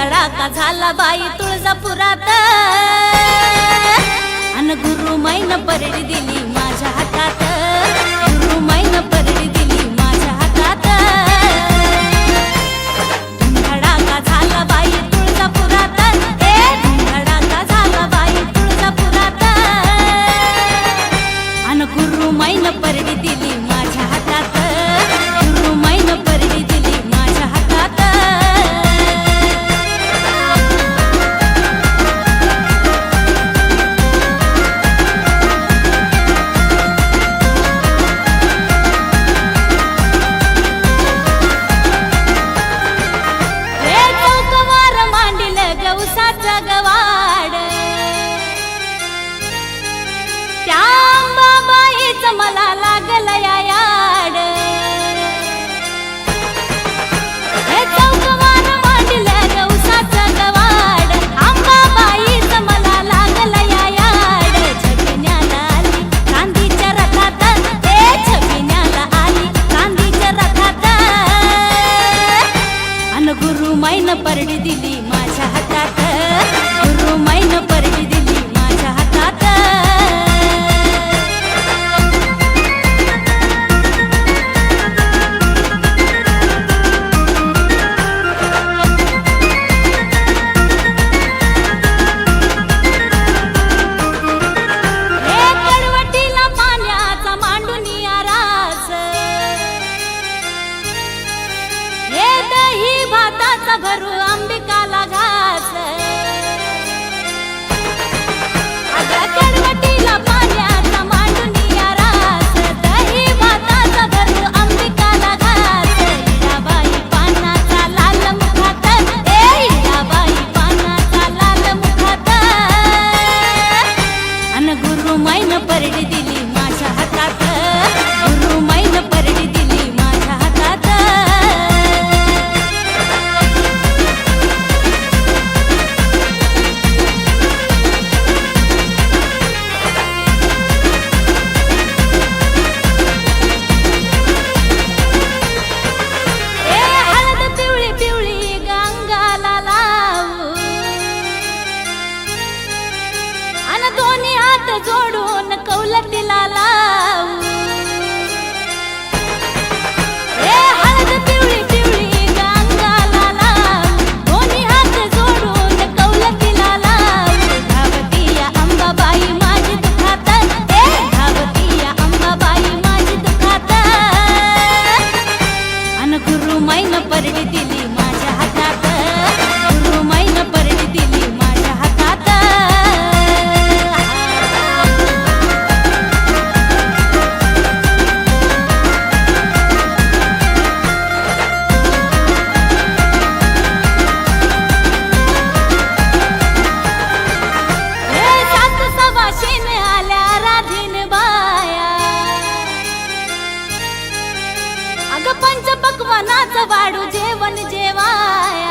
धडाका झाला बाई तुळजापुरात. अन गुरु मैन परडी दिली माझ्या हातात. जगवाड. त्या बाबाईच मला लागलया. गुरुमाईनं परडी दिली माझ्या हातात. गुरुमाईनं परडी दिली माझ्या हातात. भाताचा भरू अंबिकाला न परवती अग पंच पकवानाच वाढू जेवण जेवाया.